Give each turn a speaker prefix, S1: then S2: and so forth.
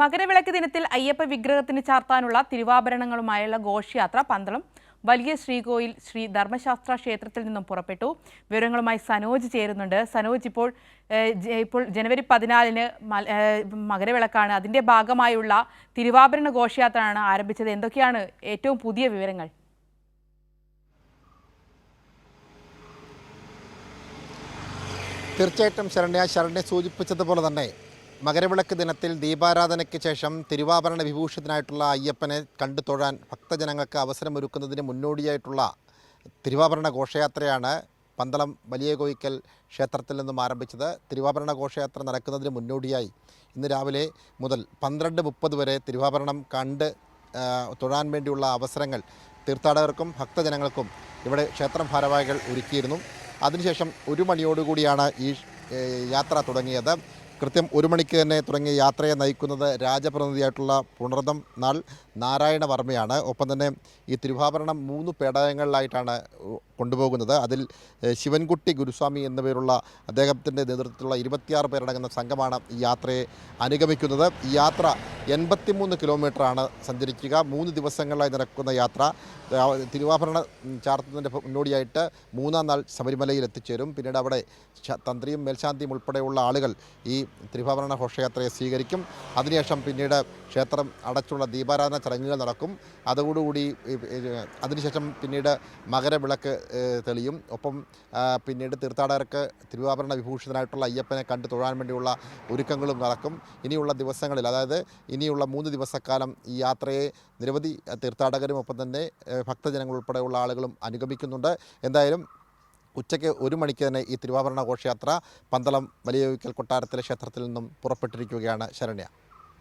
S1: മകരവിളക്ക് ദിനത്തിൽ അയ്യപ്പ വിഗ്രഹത്തിന് ചാർത്താനുള്ള തിരുവാഭരണങ്ങളുമായുള്ള ഘോഷയാത്ര പന്തളം വലിയ ശ്രീകോയിൽ ശ്രീ ധർമ്മശാസ്ത്ര ക്ഷേത്രത്തിൽ നിന്നും പുറപ്പെട്ടു. വിവരങ്ങളുമായി സനോജ് ചേരുന്നുണ്ട്. സനോജ് ഇപ്പോൾ ഇപ്പോൾ ജനുവരി പതിനാലിന് മകരവിളക്കാണ്. അതിന്റെ ഭാഗമായുള്ള തിരുവാഭരണ ഘോഷയാത്രയാണ് ആരംഭിച്ചത്. എന്തൊക്കെയാണ് ഏറ്റവും പുതിയ വിവരങ്ങൾ?
S2: തീർച്ചയായിട്ടും ശരണ്യ ശരണ്യ സൂചിപ്പിച്ചതുപോലെ തന്നെ മകരവിളക്ക് ദിനത്തിൽ ദീപാരാധനയ്ക്ക് ശേഷം തിരുവാഭരണ വിഭൂഷിതനായിട്ടുള്ള അയ്യപ്പനെ കണ്ടു തൊഴാൻ ഭക്തജനങ്ങൾക്ക് അവസരമൊരുക്കുന്നതിന് മുന്നോടിയായിട്ടുള്ള തിരുവാഭരണ ഘോഷയാത്രയാണ് പന്തളം വലിയ കോയിക്കൽ ക്ഷേത്രത്തിൽ നിന്നും ആരംഭിച്ചത്. തിരുവാഭരണ ഘോഷയാത്ര നടക്കുന്നതിന് മുന്നോടിയായി ഇന്ന് രാവിലെ മുതൽ പന്ത്രണ്ട് മുപ്പത് വരെ തിരുവാഭരണം കണ്ട് തൊഴാൻ വേണ്ടിയുള്ള അവസരങ്ങൾ തീർത്ഥാടകർക്കും ഭക്തജനങ്ങൾക്കും ഇവിടെ ക്ഷേത്രം ഭാരവാഹികൾ ഒരുക്കിയിരുന്നു. അതിനുശേഷം ഒരു മണിയോടുകൂടിയാണ് ഈ യാത്ര തുടങ്ങിയത്. കൃത്യം ഒരു മണിക്ക് തന്നെ തുടങ്ങിയ യാത്രയെ നയിക്കുന്നത് രാജപ്രതിനിധിയായിട്ടുള്ള പുണർദം നാൾ നാരായണ വർമ്മയാണ് ഒപ്പം തന്നെ ഈ തിരുവാഭരണം മൂന്ന് പേടകങ്ങളിലായിട്ടാണ് കൊണ്ടുപോകുന്നത്. അതിൽ ശിവൻകുട്ടി ഗുരുസ്വാമി എന്ന പേരുള്ള അദ്ദേഹത്തിന്റെ നേതൃത്വത്തിലുള്ള ഇരുപത്തിയാറ് പേരടങ്ങുന്ന സംഘമാണ് ഈ യാത്രയെ അനുഗമിക്കുന്നത്. ഈ യാത്ര എൺപത്തിമൂന്ന് കിലോമീറ്ററാണ് സഞ്ചരിക്കുക. മൂന്ന് ദിവസങ്ങളിലായി നടക്കുന്ന യാത്ര തിരുവാഭരണ ചാർത്തുന്നതിന്റെ മുന്നോടിയായിട്ട് മൂന്നാം നാൾ ശബരിമലയിൽ എത്തിച്ചേരും. പിന്നീട് അവിടെ തന്ത്രിയും മേൽശാന്തിയും ഉൾപ്പെടെയുള്ള ആളുകൾ ഈ തിരുവാഭരണ ഘോഷയാത്രയെ സ്വീകരിക്കും. അതിനുശേഷം പിന്നീട് ക്ഷേത്രം അടച്ചുള്ള ദീപാരാധന ചടങ്ങുകൾ നടക്കും. അതോടുകൂടി അതിനുശേഷം പിന്നീട് മകരവിളക്ക് തെളിയും. ഒപ്പം പിന്നീട് തീർത്ഥാടകർക്ക് തിരുവാഭരണ വിഭൂഷിതനായിട്ടുള്ള അയ്യപ്പനെ കണ്ടു തൊഴാൻ വേണ്ടിയുള്ള ഒരുക്കങ്ങളും നടക്കും. ഇനിയുള്ള ദിവസങ്ങളിൽ അതായത് ഇനിയുള്ള മൂന്ന് ദിവസക്കാലം ഈ യാത്രയെ നിരവധി തീർത്ഥാടകരും ഒപ്പം തന്നെ ഭക്തജനങ്ങൾ ഉൾപ്പെടെയുള്ള ആളുകളും അനുഗമിക്കുന്നുണ്ട്. എന്തായാലും ഉച്ചയ്ക്ക് ഒരു മണിക്ക് തന്നെ ഈ തിരുവാഭരണ ഘോഷയാത്ര പന്തളം വലിയ കൊട്ടാരത്തിലെ ക്ഷേത്രത്തിൽ നിന്നും പുറപ്പെട്ടിരിക്കുകയാണ് ശരണ്യ.